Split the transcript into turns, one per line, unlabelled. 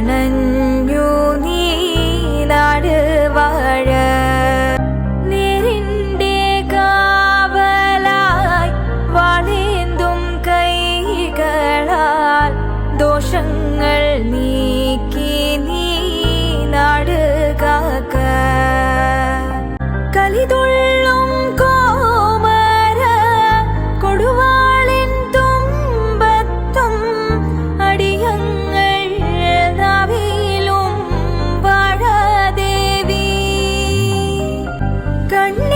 കണഞ്ഞു നീ നാട് വാഴ. നേരിന്റെ കാവലായി വളേന്തും കൈകളാൽ ദോഷങ്ങൾ നീക്കി നീ കാക്ക കലിതൊഴ конец.